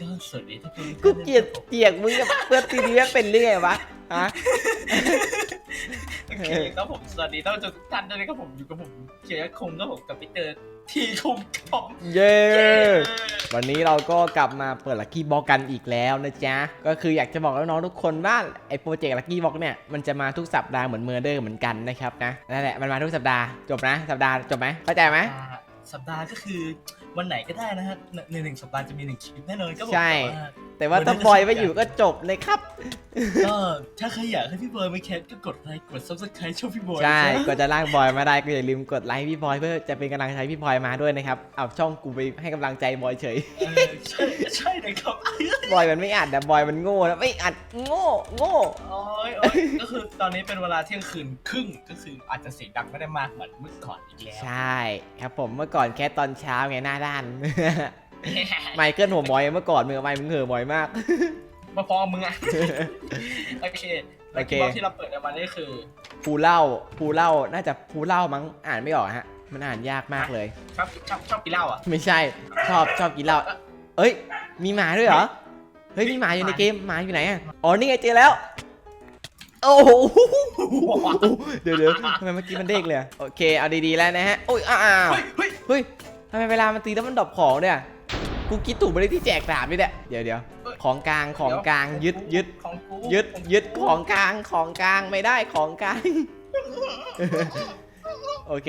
ก็สวัสดีทุกคนกูเกลียดเกลียดมึงกับเพื่อนทีนี้มันเป็นเรื่องไงวะฮะ โอเคครับผมสวัสดีท่านผู้ชมทุกท่านด้วยนะครับผมอยู่กับผมเชียร์คงครับผมกับพีเตอร์ทีคุมครับผมเย้วันนี้เราก็กลับมาเปิดลักกี้บ็อกกันอีกแล้วนะจ๊ะ ก็คืออยากจะบอกน้องๆทุกคนว่าไอ้โปรเจกต์ลักกี้บ็อกเนี่ยมันจะมาทุกสัปดาห์เหมือนเมอร์เดอร์เหมือนกันนะครับนะนั่นแหละมันมาทุกสัปดาห์จบนะ สัปดาห์จบไหมเข้าใจไหมอ่าสัปดาห์ก็คือ วันไหนก็ได้นะฮะในหนึ่งสัปดาห์จะมีหนึ่งคลิปแน่นอนก็บอกใช่ แต่ว่า แต่ว่าถ้าบอยไม่อยู่ก็จบเลยครับ ก็ถ้าใครอยากให้พี่บอยมาแคสก็กดไลค์กด subscribe ช่องพี่บอยใช่นะก็จะลากบอยมาได้ก็อย่าลืมกดไลค์พี่บอยเพื่อจะเป็นกำลังใจให้พี่บอยมาด้วยนะครับเอาช่องกูไปให้กำลังใจบอยเฉยเออใช่ใช่นะครับบอยมันไม่อัดนะบอยมันโง่นะไม่อัดโง่โง่ โอ้ยโอ้ยก็คือตอนนี้เป็นเวลาเที่ยงคืนครึ่งก็คืออาจจะเสียงดังไม่ได้มากเหมือนเมื่อก่อนอีกแล้ว ใช่ ครับผมเมื่อก่อนแค่ตอนเช้าไงหน้าด้าน ไมเคิลหัวบอยเมื่อก่อนมึงกับไมมึงเหอะบอยมาก มาฟ้องมึงอะโอเคโอเคแล้วที่เราเปิดในวันนี้คือภูเล่าภูเล่าน่าจะภูเล่ามั้งอ่านไม่ออกฮะ มันอ่านยากมากเลย ชอบชอบชอบกินเหล้าอะ ไม่ใช่ ชอบชอบกินเหล้าเอ้ย มีหมาด้วยเหรอ เฮ้ยมีหมาอยู่ในเกมหมาอยู่ไหนอะอ๋อนี่ไงเจอแล้วโอ้โหเดี๋ยวเดี๋ยวทำไมเมื่อกี้มันเด้งเลยอะโอเค เอาดีๆแล้วนะฮะ โอ้ย อ้าวเฮ้ย เฮ้ยเฮ้ย ทำไมเวลามันตีแล้วมันดรอปของเนี่ย กูคิดถูกไปเลยที่แจกดาบนี่แหละเดี๋ยวเดี๋ยวของกลางของกลางยึดยึดของกูยึดยึดของกลางของกลางไม่ได้ของกลาง โอเค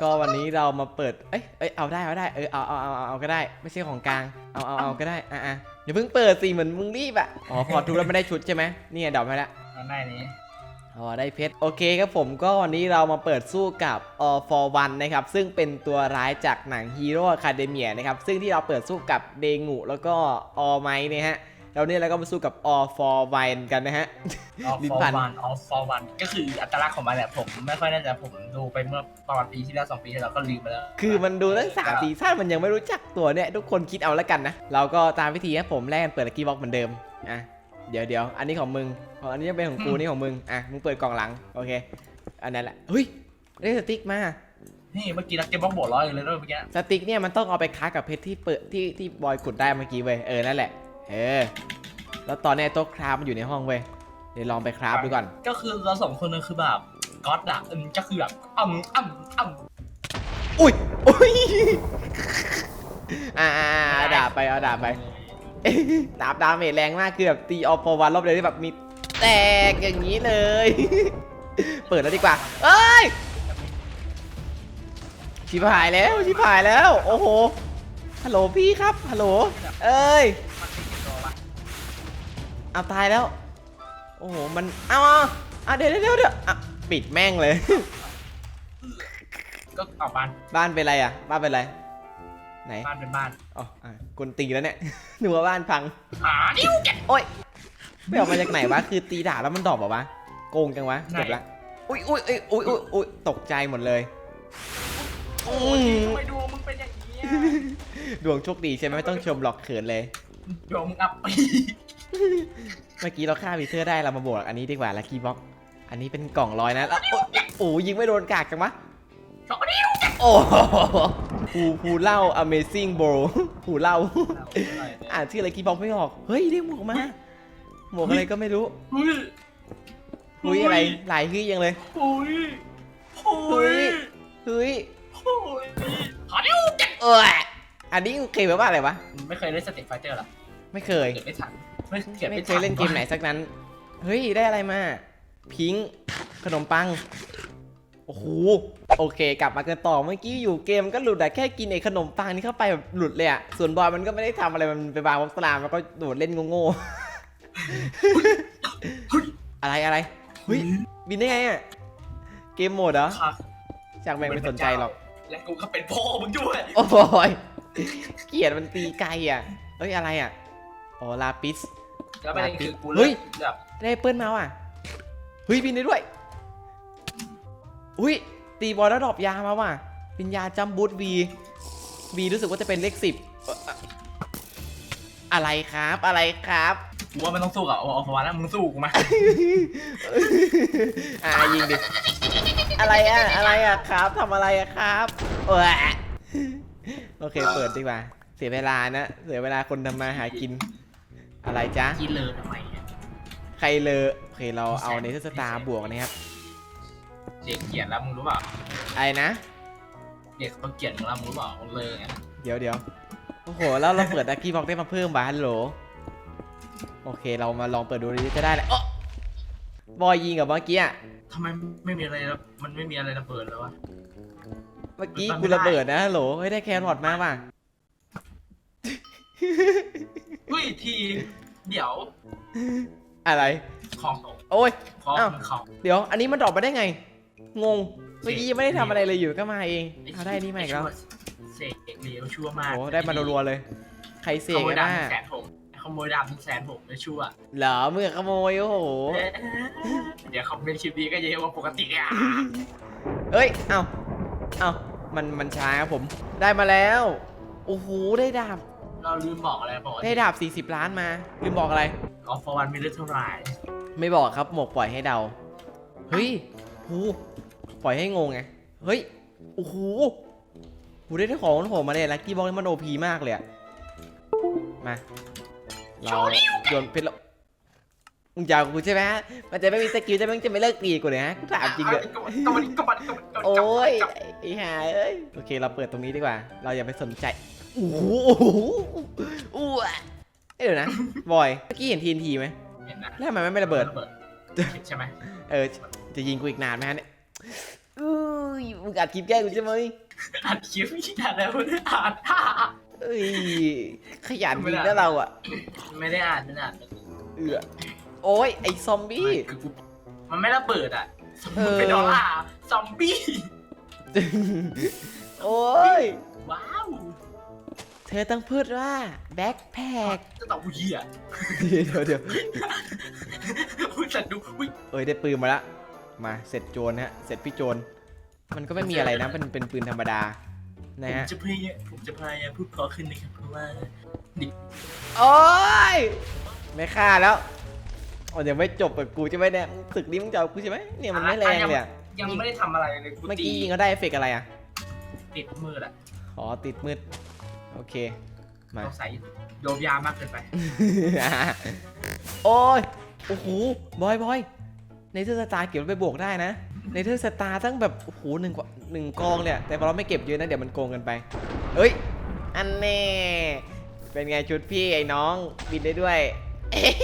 ก็วันนี้เรามาเปิด เอ้ยเอ้ยเอาได้เอาได้ เออเอาเอาเอาเอาเอาก็ได้ ไม่ใช่ของกลาง เอาเอาเอาก็ได้ อะอะอย่าเพิ่งเปิดสิเหมือนมึงรีบอะ อ๋อพอทุบแล้วไม่ได้ชุดใช่ไหมนี่ไงดอกมาแล้วได้นี้ อ๋อได้เพชรโอเคครับผมก็วันนี้เรามาเปิดสู้กับ All for One นะครับซึ่งเป็นตัวร้ายจากหนัง Hero Academia นะครับซึ่งที่เราเปิดสู้กับเดงูแล้วก็ All Might เนี่ยฮะแล้วเนี่ยเราก็มาสู้กับ All for One กันนะฮะ ออฟลิ้นฟอพัน ร์วันออฟฟอร์วันก็คืออัตลักษณ์ของมันแหละผมไม่ค่อยแน่ใจผมดูไปเมื่อประมาณปีที่แล้วสองปีที่แล้วก็ลืมไปแล้วคือมันดูตั้งสามซีซั่นมันยังไม่รู้จักตัวเนี่ยทุกคนคิดเอาแล้วกันนะเราก็ตามวิธีให้ผมแลกกันเปิดลักกี้บ็อกเหมือนเดิมอะเดี๋ยวเดี๋ยวอันนี้ของมึงของอันนี้จะเป็นของกูนี่ของมึงอะมึงเปิดกล่องหลังโอเค อันนั้นแหละเฮ้ยได้สติ๊กมานี่เมื่อกี้นักเก็ตบ็อกบวกร้อยเลยด้วยเมื่อกี้สติ๊กเนี่ยมันต้องเอาไปค้ากับเพชรที่เปิดที่ที่บอยขุดได้เมื่อกี้เว้ยเออนั่นแหละเออแล้วตอนเนี้ยโต๊ะคราฟมันอยู่ในห้องเว้ยเดี๋ยวลองไปคราฟดูก่อน ก็คือเราสองคนนึงคือแบบก๊อตอะอืมก็คือแบบอ่ำอ่ำอ่ำอุ้ยอุ้ยอ่าอ่าอ่าเอาดาบไปเอาดาบไป ดาบดาเมจแรงมากคือแบบตีออฟพอวันรอบเดียวที่แบบมีแตกอย่างนี้เลย เปิดแล้วดีกว่าเอ้ยชิบหายแล้วชิบหายแล้ว โอ้โหฮัลโหลพี่ครับฮัลโหลเอ้ยมันตีกี่ตัววะเอาตายแล้ว โอ้โหมันเอาเอาเอาเดี๋ยวเดี๋ยวเดี๋ยวเดี๋ยวอะปิดแม่งเลย ก็เอาบ้านบ้านเป็นไรอะบ้านเป็นไร ไหนบ้านเป็นบ้านอ๋ออะกลตีแล้วเนี่ย หนูว่าบ้านพังหาดิ้วแกะโอ้ยไปออกมาจากไหนวะ คือตีด่าแล้วมันดรอปเหรอวะ โกงจังวะไหนจบละอุ้ยอุ้ยอุ้ยอุ้ยอุ้ยอุ้ยตกใจหมดเลย โอ้ยทำไมดูมึงเป็นอย่างนี้อะดวงโชคดีใช่ไหมไม่ต้องชมหลอกเขินเลย ดวงมึงอับปีเมื่อกี้เราฆ่าวีเซอร์ได้เรามาบวกอันนี้ดีกว่าลัคกี้บ็อก อันนี้เป็นกล่องลอยนะแล้วโอ้ยโอ้ยยิงไม่โดนกากจังวะสองดิ้วโอ้โห ภูภูเล่า amazing bro ภูเล่า อ่านชื่ออะไรกี้บ็อกไม่ออก เฮ้ยเรียกหมวกมา หมวกอะไรก็ไม่รู้เฮ้ยหุยอะไร หลายฮืยยังเลยเฮ้ยเฮ้ยเฮ้ยเฮ้ยหาดิ้วแกะเอออันนี้เคยแปลว่าอะไรวะ ไม่เคยเล่นสเต็ปไฟเตอร์หรอ ไม่เคยเกิดไม่ทันไม่เกิดไม่ไม่เคทัยเล่นเกมไหนสักนั้น เฮ้ยได้อะไรมา พิงค์ขนมปัง โอ้โหโอเค กลับมากันต่อเมื่อกี้อยู่เกมก็หลุดอะแค่กินไอ้ขนมปังนี่เข้าไปแบบหลุดเลยอะส่วนบอยมันก็ไม่ได้ทำอะไรมันไปวางบล็อกสลามแล้วก็โดดเล่นโง่ๆอะไรอะไรเฮ้ยบินได้ไงอะเกมโหมดเหรอค่ะจากแม่งไม่สนใจหรอกและกูก็เป็นพ่อมึงด้วยโอ้ยเกลียดมันตีไกลอะเอ้ยอะไรอะอ๋อลาปิสแล้วประเด็นคือกูเฮ้เล่ยนแบบได้เปิ้ลมาว่ะเฮ้ยบินได้ด้วย อุ้ยตีบอลแล้วดรอปยามาว่ะเป็นยาจัมบูทวีวีรู้สึกว่าจะเป็นเลขสิบเอ่ออะไรครับอะไรครับกูว่าไม่ต้องสู้กับเอาเอาพวานะมึงสู้กูมาอ่ายิงดิอะไรอะอะไรอะครับทำอะไรอะครับเออโอเคเปิดดีกว่า เสียเวลานะเสียเวลาคนทำมาหากิน อะไรจ๊ะกินเลยทำไมเนี่ยใครเลอะโอเคเราเอาเนเธอร์สตาร์บวกนะครับ เด็กเกลียดแล้วมึงรู้เปล่าไอ้นะ เด็กเขาเกลียดมึงแล้วมึงรู้เปล่ามึงเลยไงเดี๋ยวเดี๋ยวโอ้โห แล้วเราเปิดดักกี้บ็อกได้มาเพิ่มบ้านโหล โอเค เรามาลองเปิดดูดิจะได้เลยอ๊ะบอยยิงกับเมื่อกี้อะทำไมไม่มีอะไรระมันไม่มีอะไรระเบิดเลยวะ เมื่อกี้มันกูไม่ได้ระเบิดนะโหลเฮ้ยได้แครอทมาว่ะ เฮ้ยทีเดี๋ยวอะไร ของตกโอ้ย ของอ้าว มันของ เดี๋ยว อันนี้มันดรอปมาได้ไง งง เมื่อกี้ยังไม่ได้ทำอะไรเลยอยู่ก็มาเองเอาได้นี่มาอีกแล้ว เสกเหลวชั่วมากโอ้ได้มารัวๆเลย ใครเสขกโมยกันดาบน่ะถึงแสนหกขโมยดาบถึงแสนหกเลยชั่ว เหรอมือขโมยโอ้โห เดี๋ยวคอมเมนต์คลิปนี้ก็เยอะกว่าปกติอะเอ้ย เอ้า เอ้า มันมันช้าครับผม ได้มาแล้ว โอ้โห ได้ดาบ เราลืมบอกอะไรบอกได้ดาบ 40 ล้านมา ลืมบอกอะไร ออฟฟอร์วันไม่ได้เท่าไหร่ ไม่บอกครับ หมกปล่อยให้เดา เฮ้ย โหปล่อยให้งงไง เฮ้ย โอ้โหโหได้ได้ของผมมาเลยลักกี้บ็อกนี่มันโอพีมากเลยอะมา เราโยนเพชรแล้วมึงจะเอากูใช่ไหมฮะมันจะไม่มีสกิลจะไม่จะไม่เลิกตีกูเลยฮะกูถามจริงเลยก็มันก็มันก็มันก็มันโอ้ยไอ้ห่าเอ้ย โอเค เราเปิดตรงนี้ดีกว่า เราอย่าไปสนใจ โอ้โหโอ้โหอู้อะเอ้ยเดี๋ยวนะ บอย เมื่อกี้เห็นทีนทีไหมเห็นนะแล้วทำไมมันไม่ระเบิดระเบิด ใช่ไหม เออ จะยิงกูอีกนานไหมฮะเนี่ยอุ้ยมึงอัดคลิปแกล้งกูใช่ไหมอ่านคลิปไม่อ่านแล้วไม่ได้อ่านเอ้ยขยันจริงนะเราอะ ไม่ได้อ่านไม่ได้อ่านเอือโอ้ยไอซอมบี้คือกูมันไม่ระเบิดอะเออมันเป็นดอลลาร์ซอมบี้โอ้ย ว้าว เธอต้องพูดว่าแบ็คแพคจะตอบเหี้ยเดี๋ยวเดี๋ยวอุ้ยแต่ดูอุ้ยเอ้ยได้ปืนมาละ มาเสร็จโจรนะฮะเสร็จพี่โจรมันก็ไม่มีอะไรนะเป็นเป็นปืนธรรมดานะผมฮะจะพยายามผมจะพยายามพูดเพอขึ้นนะครับ เพราะว่าโอ้ยไม่ฆ่าแล้วโอ้เดี๋ยวไม่จบกับกูใช่ไหมเนี่ยตึกนี้มึงจะเอากูใช่ไหมเนี่ยมันไม่แรงเลยอะยังไม่ได้ทำอะไรเลยกูเมื่อตีกี้ยิงเขาได้เอฟเฟกต์อะไรอะติดมืออะอ๋อติดมืดโอเคมาต้องใส่โยมยามากเกินไป โอ้ย โอ้โห บอยบอย ในเทอร์สตาร์เก็บไปบวกได้นะในเทอร์สตาร์ตั้งแบบโอ้โหหนึ่งกว่าหนึ่งกองเลยอะแต่พอเราไม่เก็บเยอะนะเดี๋ยวมันโกงกันไป เอ้ย อันแน่เป็นไงชุดพี่ไอ้น้องบินได้ด้วยเอ๊ะ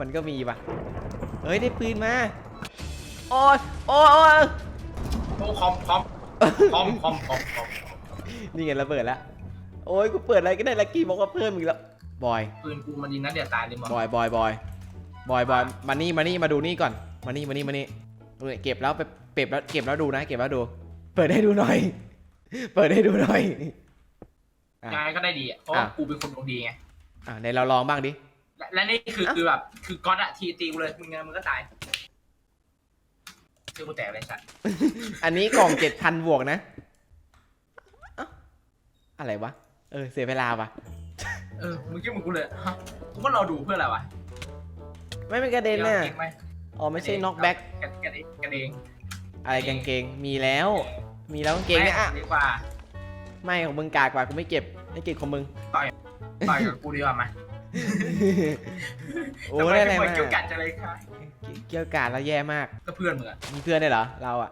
มันก็มีปะเฮ้ยได้ปืนมาโอ้ยโอ้ยโอ้ยโอ้คอมคอมคอมคอมคอมคอมนี่ไงระเบิดแล้วโอ้ยกูเปิดอะไรก็ได้ลักกี้บอกว่าเพิ่มอีกแล้วบอยปืนกูมันยิงนัดเดียวตายเลยมั้งบอยบอยบอย บอยบอยมานี่มานี่มาดูนี่ก่อนมานี่มานี่มานี่เออเก็บแล้วไปเก็บแล้วเก็บแล้วดูนะเก็บแล้วดู เปิดให้ดูหน่อย เปิดให้ดูหน่อยอะยังไงก็ได้ดีอะเพราะว่าอะกูเป็นคนดวงดีไงอะในเราลองบ้างดิและและนี่คืออะคือแบบคือก๊อตอะทีตีกูเลยมึงไงมึงก็ตายคือกูแตกเลยสัตว์อันนี้กล่องเจ็ดพันบวกนะเอ้าอะไรวะ เออ เสียเวลาปะเออมึงคิดเหมึงกูเลยฮะกูก็รอดูเพื่ออะไรวะ ไม่เป็นกระเด็นน่ะเก่งไหมอ๋อไม่ใช่น็อกแบ็กกันกันเองกันเองอะไรกางเกง มีแล้ว มีแล้วกางเกงเนี่ยอะดีกว่า ไม่ของมึงกากกว่ากูไม่เก็บไม่เก็บของมึง ต่อยกับกูดีกว่ามาโอ้ได้อะไรทำมาเป็นคนเกี่ยวกัดจะเลยค่ะเกี่ยวกาดแล้วแย่มาก ก็เพื่อนมึงอะมีเพื่อนได้วยเหรอ เราอะ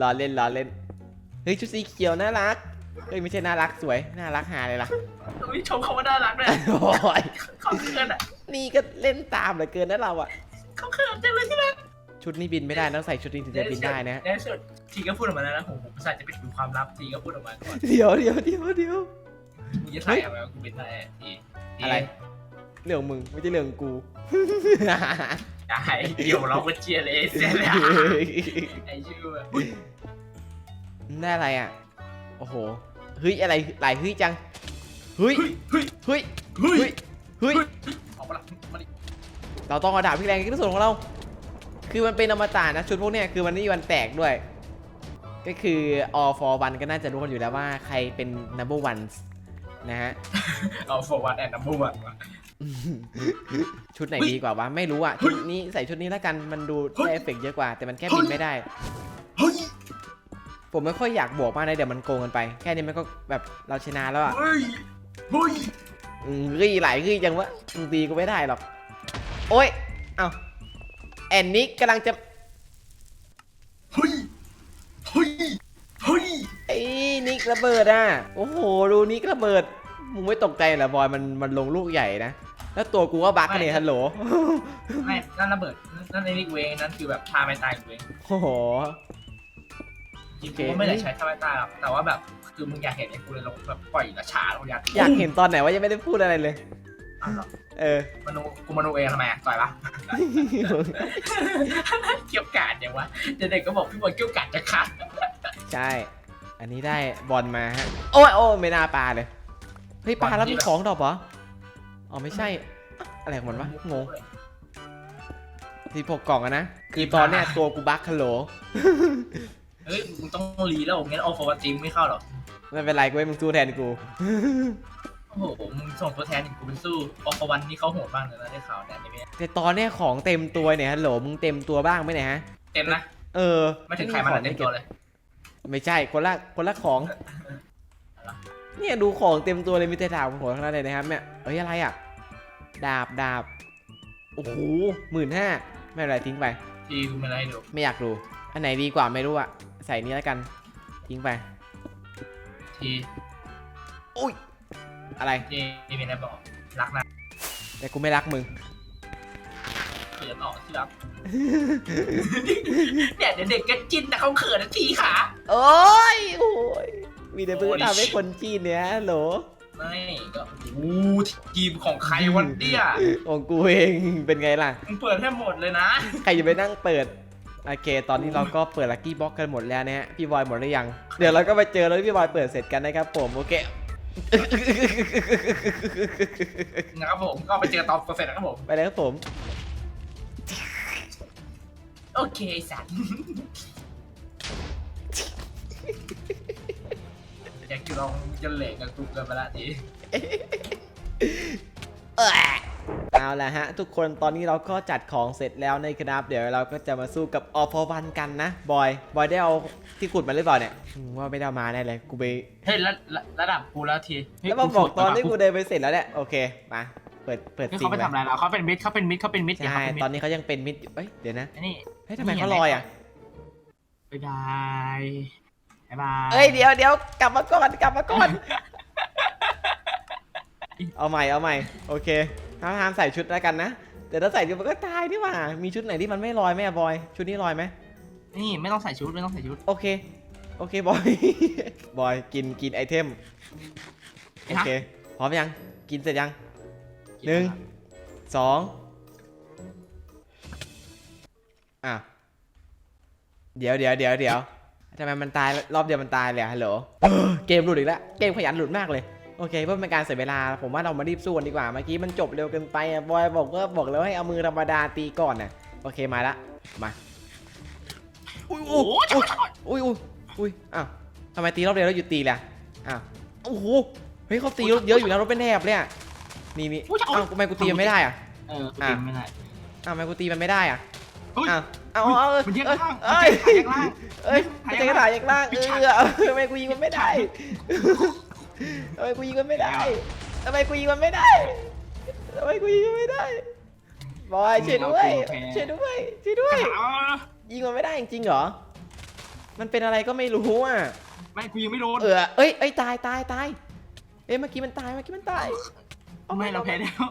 ล้อเล่นล้อเล่น เฮ้ยชุดสีเขียวน่ารัก เฮ้ยไม่ใช่น่ารักสวยน่ารักหาเลยล่ะอุ้ยชมเขาว่าน่ารักเลยโอ้ยเขาเขินอะนี่ก็เล่นตามเหลือเกินนะเราอะเขาเขินจังเลยที่รักชุดนี้บินไม่ได้ต้องใส่ชุดนี้ถึงจะบินได้นะ ในที่สุดทีก็พูดออกมาแล้วนะผมผมภาษาจะปิดดูความลับทีก็พูดออกมาก่อนเดี๋ยวเดี๋ยวเดี๋ยวเดี๋ยวมึงจะใส่อะไรกูเป็นอะไรทีทีอะไร เรื่องมึงไม่ใช่เรื่องกู ได้เดี๋ยวเราก็เชียร์เลยเสียเลยไอ้ชื่ออะอุ๊ยได้อะไรอะโอ้โหเฮ้ยอะไรหลายเฮ้ยจังเฮ้ยเฮ้ยเฮ้ยเฮ้ยเฮ้ยเฮ้ยเฮ้ยออกมาละมาดิเราต้องเอาดาบพี่แรงที่สุดของเรา คือมันเป็นอมตะนะชุดพวกเนี้ยคือมันไม่มีวันแตกด้วย ก็คือ all for one ก็น่าจะรู้กันอยู่แล้วว่าใครเป็น number one นะฮะเอา for one and number one มาชุดไหนเฮ้ยดีกว่าวะไม่รู้อะเฮ้ชุยดนี้ใส่ชุดนี้แล้วกันมันดูเฮ้ยได้เอฟเฟกต์เยอะกว่า แต่มันแค่เฮ้ยบินไม่ได้เฮ้ย ผมไม่ค่อยอยากบวกมากนะเดี๋ยวมันโกงกันไป แค่นี้มันก็แบบเราชนะแล้วอะเฮ้ยเฮ้ยอืมรี่ไหลรี่จังวะมึงตีกูไม่ได้หรอก โอ้ย เอ้าแอนนิกกำลังจะเฮ้ยเฮ้ยเฮ้ยไอ้นิกระเบิดอะ โอ้โห ดูนิกระเบิด มึงไม่ตกใจเหรอบอย มันมันลงลูกใหญ่นะ แล้วตัวกูก็บักกันเนี่ยฮัลโหล ไม่นั่นระเบิด นั่นในนิกเวงนั่นคือแบบท่าไม่ตายเวงโอ้โห จริงโอเคๆกูไม่ได้ใช้ท่าไม่ตายหรอกแต่ว่าแบบคือมึงอยากเห็นไอ้กูเลยลงแบบปล่อยกระชาลงยัดอยากเห็นตอนไหนว่ายังไม่ได้พูดอะไรเลย อ้าวเหรอเออ มโนกูมโนเองทำไมอะต่อยปะ เกี่ยวกาดอย่างวะเด็กๆก็บอกพี่บอลเกี่ยวกาดจะขาดใช่ อันนี้ได้บอลมาฮะ โอ้ยโอ้ยไม่น่าปลาเลย เฮ้ยปลาแล้วมีของดอกเหรอ อ๋อไม่ใช่อะอะไรของมันวะ งงสิบหกกล่องอะนะ คือตอนเนี้ยตัวกูบักฮัลโหล เฮ้ยมึงต้องรีแล้วงั้นเอาฟอร์จิมไม่เข้าหรอกไม่เป็นไรกูให้มึงสู้แทนกูโอ้โหมึงส่งตัวแทนถึงกูเป็นสู้ออฟวันนี่เขาโหดมากเลยนะได้ข่าวแต่นี่ไม่แต่ตอนเนี้ยของเต็มตัวเนี่ยฮัลโหลมึงเต็มตัวบ้างไหมเนี่ยฮะเต็มนะเออไม่ถึงใครมันอะเต็มตัวเลยไม่ใช่คนละคนละของ เนี่ยดูของเต็มตัวเลยมีแต่ดาบหัวทั้งนั้นเลยนะครับเนี่ยเอ้ยอะไรอะดาบดาบโอ้โหหมื่นห้าไม่เป็นไรทิ้งไปทีกูไม่ได้ดูไม่อยากดูอันไหนดีกว่าไม่รู้อะ ใส่นี้แล้วกัน ทิ้งไป ทีอุ้ย อะไร ทีนี่เป็นอะไรบอก รักนะแต่กูไม่รักมึง เขินออกที่รักเนี่ยเดี๋ยวเด็กก็จิ้นนะเขาเขินนะทีขาโอ้ย โอ้ย มีแต่เพื่อนโอ้ยทำให้คนจีนเนี่ยฮัลโหล ไม่ก็โอ้โหทีมของใครวันเนี้ยของกูเอง เป็นไงล่ะ มึงเปิดให้หมดเลยนะ ใครจะไปนั่งเปิด โอเค ตอนนี้เราก็เปิดลัคกี้บ็อกกันหมดแล้วนะฮะ พี่บอยหมดหรือยัง เดี๋ยวเราก็ไปเจอแล้วที่พี่บอยเปิดเสร็จกันนะครับผมโอเคนะครับผมก็ไปเจอตอนเปอร์เซ็นต์นะครับผม ไปเลยครับผม โอเคไอ้สัตว์อยากจะลองจะเหล็กกับกูเกินไปละที เอาละฮะ ทุกคนตอนนี้เราก็จัดของเสร็จแล้วนะครับ เดี๋ยวเราก็จะมาสู้กับอพวันกันนะ บอย บอยได้เอาที่ขุดมาหรือเปล่าเนี่ยอืมว่าไม่ได้เอามาแน่เลย กูไป เฮ้ยระระระดับกูแล้วทีเฮ้ยแล้วมาบอกตอนที่กูกูเดินไปเสร็จแล้วเนี่ย โอเค มา เปิด เปิดเฮ้ยซิงเขาไปไปทำอะไรแล้วเขาเป็นมิดเขาเป็นมิดเขาเป็นมิดเขาเป็นมิดใช่เดี๋ยวเขาเป็นมิดตอนนี้เขายังเป็นมิดอยู่เอ้ย เดี๋ยวนะไอ้นี่เฮ้ยทำไมเขาลอยอะ บ๊ายบายบ๊ายบายเอ้ย เดี๋ยวเดี๋ยวกลับมาก่อน กลับมาก่อน เอาใหม่ เอาใหม่ โอเค ห้ามห้ามใส่ชุดแล้วกันนะเดี๋ยวถ้าใส่ชุดมันก็ตายนี่หว่า มีชุดไหนที่มันไม่ลอยไหมอะบอย ชุดนี้ลอยไหมนี่ไม่ต้องใส่ชุดไม่ต้องใส่ชุดโอเค โอเคบอย บอยกินกินไอเทมไอ้โอฮะเค พร้อมยัง กินเสร็จยัง หนึ่ง สองอะ เดี๋ยวเดี๋ยวเดี๋ยวเดี๋ยวทำไมมันตายรอบเดียวมันตายเลยอะฮัลโหลเออเกมหลุดอีกแล้ว เกมขยันหลุดมากเลยโอเคเพื่อเป็นการเสียเวลา ผมว่าเรามารีบสู้กันดีกว่าเมื่อกี้มันจบเร็วเกินไปอะบอยบอกว่าบอกแล้วให้เอามือธรรมดาตีก่อนน่ะโอเคมาละมาอุ้ยโอ้อุ้ยโหอุ้ยอุ้ยอุ้ยอ้าวทำไมตีรอบเดียวแล้วหยุดตีล่ะอ้าวโอ้โหเฮ้ยเขาตีเยอะอยู่นะรถเป็นแถบเลยอะนี่นี่อ้าวทำไมกูตีมันไม่ได้อะเออกูตีไม่ได้อ้าวทำไมกูตีมันไม่ได้อะเฮ้ยอ้าวเอาเอาเอามันแยกเอ้ยล่างเอ้ยมันแยกล่างเอ้ยหาไม่ยใช่กระล่างดาษแยกล่างเอวิชาอทำไมกูยิงมันไม่ได้ ทำไมกูยิงมันไม่ได้ทำไมกูยิงมันไม่ได้ทำไมกูยิงมันไม่ได้บอยช่วยด้วยช่วยด้วยช่วยด้วยเอายิงมันไม่ได้จริงๆเหรอ มันเป็นอะไรก็ไม่รู้อะ ไม่กูยังไม่โดนเออเอ้ยเอ้ยตายตายตาย เอ้ยเมื่อกี้มันตายเมื่อกี้มันตายเอาไม่เราแพ้แล้ว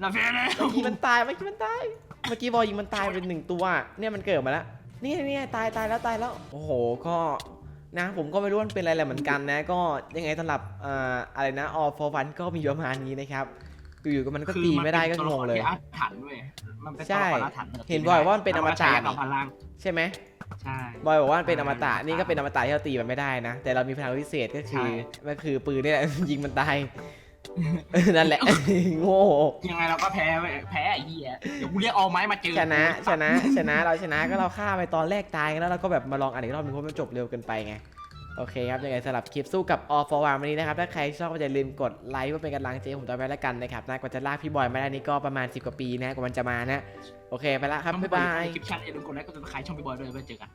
เราแพ้แล้วเมื่อกี้มันตายเมื่อกี้มันตาย เมื่อกี้บอยยิงมันตายเป็นหนึ่งตัว เนี่ยมันเกิดมาแล้วนี่นี่ตายตายแล้วตายแล้ว โอ้โหก็ นะผมก็ไม่รู้มันเป็นอะไรแหละเหมือนกันนะ ก็ยังไงสำหรับเอ่ออะไรนะออฟอร์ฟันก็มีประมาณนี้นะครับอยู่ๆก็มันก็ตีไม่ได้ก็งงเลยคือมันป็นตัวะครที่อาถรรพ์ด้วยมันเป็นใช่ตัวละครอาถรรพ์เห็นบ่อยว่ามันเป็นอมตะเาาใช้กับพลังใช่ไหมใช่บอยบอกว่ามันเป็นอมตะใช่นี่ก็เป็นอมตะที่เราตีมันไม่ได้นะ แต่เรามีพลังพิเศษก็คือใช่ก็คือปืนนี่แหละยิงมันตาย นั่นแหละ โง่ยังไงเราก็แพ้เว้ยแพ้ไอ้เหี้ยเดี๋ยวกูเรียกเอาไม้มาเจอชนะชนะชนะเราชนะก็เราฆ่าไปตอนแรกตายแล้วเราก็แบบมาลองอ่านอีกรอบนึงเพราะมันจบเร็วเกินไปไง โอเคครับยังไงสำหรับคลิปสู้กับ All for One วันนี้นะครับ ถ้าใครชอบก็อย่าลืมกดไลค์เพื่อเป็นกำลังใจให้ผมต่อไปแล้วกันนะครับนะกว่าจะลากพี่บอยมาได้นี่ก็ประมาณ 10 กว่าปีนะกว่ามันจะมานะ โอเคไปละครับ บ๊ายบาย คลิปชั่นเอ็นกดไลค์กดติดตามช่องพี่บอยด้วยไว้เจอกัน